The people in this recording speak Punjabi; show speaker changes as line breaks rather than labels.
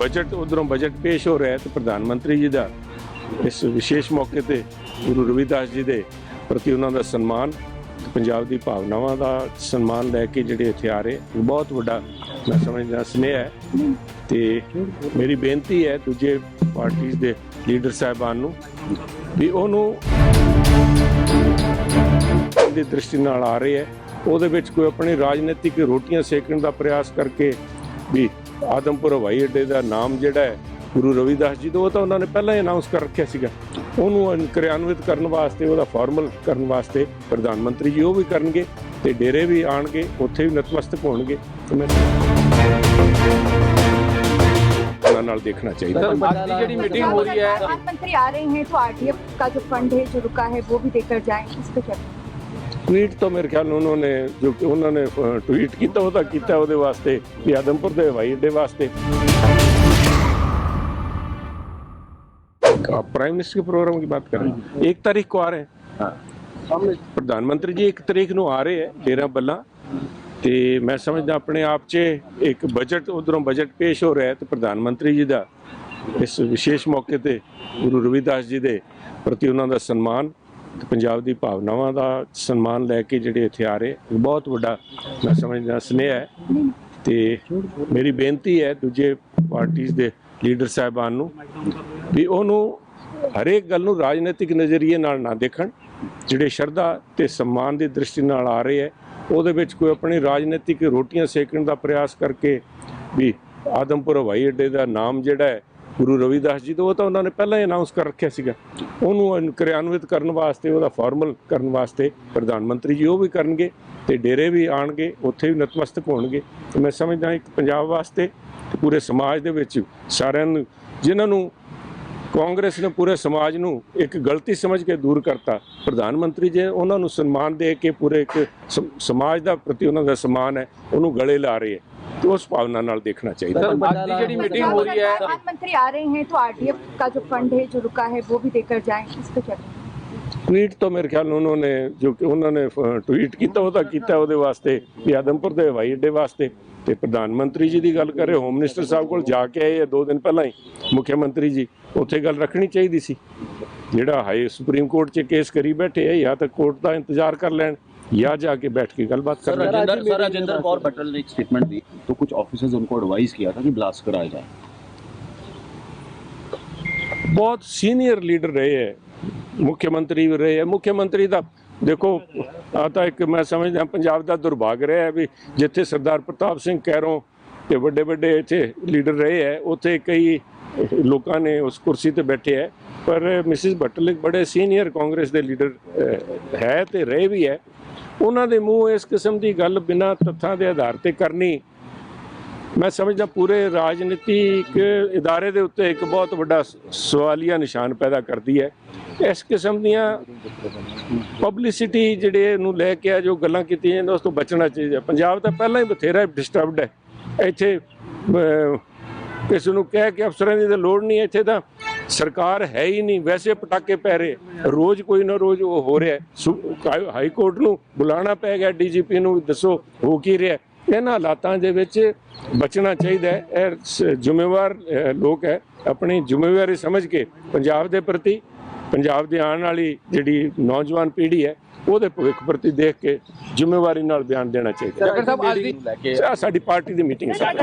ਬਜਟ, ਉਧਰੋਂ ਬਜਟ ਪੇਸ਼ ਹੋ ਰਿਹਾ ਹੈ ਤੇ ਪ੍ਰਧਾਨ ਮੰਤਰੀ ਜੀ ਦਾ ਇਸ ਵਿਸ਼ੇਸ਼ ਮੌਕੇ ਤੇ ਗੁਰੂ ਰਵਿਦਾਸ ਜੀ ਦੇ ਪ੍ਰਤੀ ਉਹਨਾਂ ਦਾ ਸਨਮਾਨ ਤੇ ਪੰਜਾਬ ਦੀ ਭਾਵਨਾਵਾਂ ਦਾ ਸਨਮਾਨ ਲੈ ਕੇ ਜਿਹੜੇ ਇੱਥੇ ਆ ਰਹੇ ਬਹੁਤ ਵੱਡਾ ਮੈਂ ਸਮਝਦਾ ਸਨੇਹ ਹੈ। ਤੇ ਮੇਰੀ ਬੇਨਤੀ ਹੈ ਦੂਜੇ ਪਾਰਟੀਆਂ ਦੇ ਲੀਡਰ ਸਾਹਿਬਾਨ ਨੂੰ ਵੀ ਉਹਨੂੰ ਦੀ ਦ੍ਰਿਸ਼ਟੀ ਨਾਲ ਆ ਰਹੇ ਹੈ। ਉਹਦੇ ਵਿੱਚ ਕੋਈ ਆਪਣੀ ਰਾਜਨੀਤਿਕ ਰੋਟੀਆਂ ਸੇਕਣ ਦਾ ਪ੍ਰਯਾਸ ਕਰਕੇ ਵੀ ਆਦਮਪੁਰ ਹਵਾਈ ਅੱਡੇ ਦਾ ਨਾਮ ਜਿਹੜਾ ਹੈ ਗੁਰੂ ਰਵਿਦਾਸ ਜੀ ਦਾ ਉਹ ਤਾਂ ਉਹਨਾਂ ਨੇ ਪਹਿਲਾਂ ਹੀ ਅਨਾਉਂਸ ਕਰ ਰੱਖਿਆ ਸੀਗਾ ਉਹਨੂੰ ਕਿਰਿਆਨਵਿਤ ਕਰਨ ਵਾਸਤੇ ਉਹਦਾ ਫਾਰਮਲ ਕਰਨ ਵਾਸਤੇ ਪ੍ਰਧਾਨ ਮੰਤਰੀ ਜੀ ਉਹ ਵੀ ਕਰਨਗੇ ਤੇ ਡੇਰੇ ਵੀ ਆਣਗੇ ਉੱਥੇ ਵੀ ਨਤਮਸਤਕ ਹੋਣਗੇ ਤੇ ਮੈਂ ਉਹਨਾਂ ਨਾਲ ਦੇਖਣਾ ਚਾਹੀਦਾ
सर आज की ਜਿਹੜੀ मीटिंग हो रही है
प्रधानमंत्री आ रहे हैं तो आरडीएफ का जो फंड है जो रुका है वो भी देकर जाएं इस पे चर्चा
ਟਵੀਟ ਤੋਂ ਮੇਰੇ ਖਿਆਲ ਨਾਲ ਉਹਨਾਂ ਨੇ ਜੋ ਕਿ ਉਹਨਾਂ ਨੇ ट्वीट ਕੀਤਾ ਉਹ ਤਾਂ ਕੀਤਾ ਉਹਦੇ ਵਾਸਤੇ ਵੀ ਆਦਮਪੁਰ ਦੇ ਹਵਾਈ ਅੱਡੇ ਵਾਸਤੇ आप प्राइम मिनिस्टर के प्रोग्राम की बात कर रहे हैं एक तारीख को आ रहे हैं ਪ੍ਰਧਾਨ ਮੰਤਰੀ ਜੀ ਇੱਕ ਤਰੀਕ ਨੂੰ ਆ ਰਹੇ ਹੈ ਡੇਰਾ ਬੱਲਾ ਤੇ ਮੈਂ ਸਮਝਦਾ ਆਪਣੇ ਆਪ 'ਚ ਇੱਕ ਬਜਟ ਉਧਰੋਂ ਬਜਟ ਪੇਸ਼ ਹੋ ਰਿਹਾ ਹੈ ਤੇ ਪ੍ਰਧਾਨ ਮੰਤਰੀ ਜੀ ਦਾ ਇਸ ਵਿਸ਼ੇਸ਼ ਮੌਕੇ ਤੇ ਗੁਰੂ ਰਵਿਦਾਸ ਜੀ ਦੇ ਪ੍ਰਤੀ ਉਹਨਾਂ ਦਾ ਸਨਮਾਨ ਤੇ ਪੰਜਾਬ ਦੀ ਭਾਵਨਾਵਾਂ ਦਾ ਸਨਮਾਨ ਲੈ ਕੇ ਜਿਹੜੇ ਇੱਥੇ ਆ ਰਹੇ ਬਹੁਤ ਵੱਡਾ ਮੈਂ ਸਮਝਦਾ, ਸਨੇਹ ਹੈ। ਤੇ ਮੇਰੀ ਬੇਨਤੀ ਹੈ ਦੂਜੇ ਪਾਰਟੀਆਂ ਦੇ ਲੀਡਰ ਸਾਹਿਬਾਨ ਨੂੰ ਵੀ ਉਹਨੂੰ ਹਰੇਕ ਗੱਲ ਨੂੰ ਰਾਜਨੀਤਿਕ ਨਜ਼ਰੀਏ ਨਾਲ ਨਾ ਦੇਖਣ, ਜਿਹੜੇ ਸ਼ਰਧਾ ਤੇ ਸਨਮਾਨ ਦੀ ਦ੍ਰਿਸ਼ਟੀ ਨਾਲ ਆ ਰਹੇ ਹੈ, ਉਹਦੇ ਵਿੱਚ ਕੋਈ ਆਪਣੀ ਰਾਜਨੀਤਿਕ ਰੋਟੀਆਂ ਸੇਕਣ ਦਾ ਪ੍ਰਯਾਸ ਕਰਕੇ ਵੀ ਆਦਮਪੁਰ ਹਵਾਈ ਅੱਡੇ ਦਾ ਨਾਮ ਜਿਹੜਾ ਹੈ ਗੁਰੂ ਰਵਿਦਾਸ ਜੀ ਤੋਂ, ਉਹ ਤਾਂ ਉਹਨਾਂ ਨੇ ਪਹਿਲਾਂ ਹੀ ਅਨਾਉਂਸ ਕਰ ਰੱਖਿਆ ਸੀਗਾ। ਉਹਨੂੰ ਕਿਰਿਆਨਵਿਤ ਕਰਨ ਵਾਸਤੇ, ਉਹਦਾ ਫਾਰਮਲ ਕਰਨ ਵਾਸਤੇ ਪ੍ਰਧਾਨ ਮੰਤਰੀ ਜੀ ਉਹ ਵੀ ਕਰਨਗੇ ਤੇ ਡੇਰੇ ਵੀ ਆਣਗੇ, ਉੱਥੇ ਵੀ ਨਤਮਸਤਕ ਹੋਣਗੇ। ਤੇ ਮੈਂ ਸਮਝਦਾ ਇੱਕ ਪੰਜਾਬ ਵਾਸਤੇ ਤੇ ਪੂਰੇ ਸਮਾਜ ਦੇ ਵਿੱਚ ਸਾਰਿਆਂ ਨੂੰ, ਜਿਨ੍ਹਾਂ ਨੂੰ ਕਾਂਗਰਸ ਨੇ ਪੂਰੇ ਸਮਾਜ ਨੂੰ ਇੱਕ ਗਲਤੀ ਸਮਝ ਕੇ ਦੂਰ ਕਰਤਾ, ਪ੍ਰਧਾਨ ਮੰਤਰੀ ਜੀ, ਉਹਨਾਂ ਨੂੰ ਸਨਮਾਨ ਦੇ ਕੇ ਪੂਰੇ ਇੱਕ ਸਮਾਜ ਦਾ ਪ੍ਰਤੀ ਉਹਨਾਂ ਦਾ ਸਨਮਾਨ ਹੈ, ਉਹਨੂੰ ਗਲੇ ਲਾ ਰਹੇ ਹੈ। ਤੇ ਉਸ ਭਾਵਨਾ ਨਾਲ ਦੇਖਣਾ ਚਾਹੀਦਾ
सर आज की ਜਿਹੜੀ मीटिंग हो रही है
प्रधानमंत्री आ रहे हैं तो आरडीएफ का जो फंड है जो रुका है वो भी देकर जाएं इस पे चर्चा
ਟਵੀਟ ਤੋਂ ਮੇਰੇ ਖਿਆਲ ਨਾਲ ਉਹਨਾਂ ਨੇ ਜੋ ਕਿ ਉਹਨਾਂ ਨੇ ਟਵੀਟ ਕੀਤਾ ਉਹ ਤਾਂ ਕੀਤਾ ਉਹਦੇ ਵਾਸਤੇ ਵੀ ਆਦਮਪੁਰ ਦੇ ਹਵਾਈ ਅੱਡੇ ਵਾਸਤੇ ਤੇ ਪ੍ਰਧਾਨ ਮੰਤਰੀ ਜੀ ਦੀ ਗੱਲ ਕਰੇ ਹੋਮ ਮਿਨਿਸਟਰ ਸਾਹਿਬ ਕੋਲ ਜਾ ਕੇ ਆਏ ਆ ਦੋ ਦਿਨ ਪਹਿਲਾਂ ਹੀ ਮੁੱਖ ਮੰਤਰੀ ਜੀ ਉੱਥੇ ਗੱਲ ਰੱਖਣੀ ਚਾਹੀਦੀ ਸੀ ਜਿਹੜਾ ਹਾਈ ਸੁਪਰੀਮ ਕੋਰਟ 'ਚ ਕੇਸ ਕਰੀ ਬੈਠੇ ਆ ਜਾਂ ਤਾਂ ਕੋਰਟ ਦਾ ਇੰਤਜ਼ਾਰ ਕਰ ਲੈਣ ਜਾਂ ਜਾ ਕੇ बैठ के गलबात कर
सर
लें
राजेंद्र सर राजेंद्र कौर पटेल ने एक स्टेटमेंट दी तो कुछ ऑफिसर्स उनको एडवाइस किया था कि ब्लास्ट कराया जाए
ਬਹੁਤ ਸੀਨੀਅਰ ਲੀਡਰ ਰਹੇ ਹੈ ਮੁੱਖ ਮੰਤਰੀ ਵੀ ਰਹੇ ਹੈ ਮੁੱਖ ਮੰਤਰੀ ਦਾ ਦੇਖੋ ਆ ਤਾਂ ਇੱਕ ਮੈਂ ਸਮਝਦਾ ਪੰਜਾਬ ਦਾ ਦੁਰਭਾਗ ਰਿਹਾ ਹੈ ਵੀ ਜਿੱਥੇ ਸਰਦਾਰ ਪ੍ਰਤਾਪ ਸਿੰਘ ਕੈਰੋਂ ਤੇ ਵੱਡੇ ਵੱਡੇ ਇੱਥੇ ਲੀਡਰ ਰਹੇ ਹੈ, ਉੱਥੇ ਕਈ ਲੋਕਾਂ ਨੇ ਉਸ ਕੁਰਸੀ ਤੇ ਬੈਠੇ ਹੈ, ਪਰ ਮਿਸਿਸ ਭੱਟਲ ਇੱਕ ਬੜੇ ਸੀਨੀਅਰ ਕਾਂਗਰਸ ਦੇ ਲੀਡਰ ਹੈ ਤੇ ਰਹੇ ਵੀ ਹੈ। ਉਹਨਾਂ ਦੇ ਮੂੰਹ ਇਸ ਕਿਸਮ ਦੀ ਗੱਲ ਬਿਨਾਂ ਤੱਥਾਂ ਦੇ ਆਧਾਰ ਤੇ ਕਰਨੀ, ਮੈਂ ਸਮਝਦਾ ਪੂਰੇ ਰਾਜਨੀਤਿਕ ਇਦਾਰੇ ਦੇ ਉੱਤੇ ਇੱਕ ਬਹੁਤ ਵੱਡਾ ਸ- ਸਵਾਲੀਆ ਨਿਸ਼ਾਨ ਪੈਦਾ ਕਰਦੀ ਹੈ। ਇਸ ਕਿਸਮ ਦੀਆਂ ਪਬਲਿਸਿਟੀ ਜਿਹੜੇ ਨੂੰ ਲੈ ਕੇ ਆ, ਜੋ ਗੱਲਾਂ ਕੀਤੀਆਂ ਜਾਂਦੀਆਂ, ਉਸ ਤੋਂ ਬਚਣਾ ਚਾਹੀਦਾ। ਪੰਜਾਬ ਤਾਂ ਪਹਿਲਾਂ ਹੀ ਬਥੇਰਾ ਡਿਸਟਰਬਡ ਹੈ। ਇੱਥੇ ਅਹ, ਕਿਸੇ ਨੂੰ ਕਹਿ ਕੇ ਅਫਸਰਾਂ ਦੀ ਤਾਂ ਲੋੜ ਨਹੀਂ ਇੱਥੇ ਤਾਂ ਸਰਕਾਰ ਹੈ ਹੀ ਨਹੀਂ। ਵੈਸੇ ਪਟਾਕੇ ਪੈ ਰਹੇ। ਰੋਜ਼ ਕੋਈ ਨਾ ਰੋਜ਼ ਉਹ ਹੋ ਰਿਹਾ ਸੁ- ਹਾਈ- ਕੋਰਟ ਨੂੰ ਬੁਲਾਉਣਾ ਪੈ ਗਿਆ ਡੀਜੀਪੀ ਨੂੰ ਵੀ ਦੱਸੋ ਹੋ ਕੀ ਰਿਹਾ ਇਹਨਾਂ ਹਾਲਾਤਾਂ ਦੇ ਵਿੱਚ ਬਚਣਾ ਚਾਹੀਦਾ ਹੈ। ਇਹ ਜ਼ਿੰਮੇਵਾਰ ਲੋਕ ਹੈ। ਆਪਣੀ ਜ਼ਿੰਮੇਵਾਰੀ ਸਮਝ ਕੇ ਪੰਜਾਬ ਦੇ ਪ੍ਰਤੀ ਪੰਜਾਬ ਦੀ ਆਉਣ ਵਾਲੀ ਜਿਹੜੀ ਨੌਜਵਾਨ ਪੀੜ੍ਹੀ ਹੈ ਉਹਦੇ ਭਵਿੱਖ ਪ੍ਰਤੀ ਦੇਖ ਕੇ ਜ਼ਿੰਮੇਵਾਰੀ ਨਾਲ ਬਿਆਨ ਦੇਣਾ ਚਾਹੀਦਾ।
ਡਾਕਟਰ ਸਾਹਿਬ
ਅੱਜ ਦੀ ਸਾਡੀ ਪਾਰਟੀ ਦੀ ਮੀਟਿੰਗ ਸੀ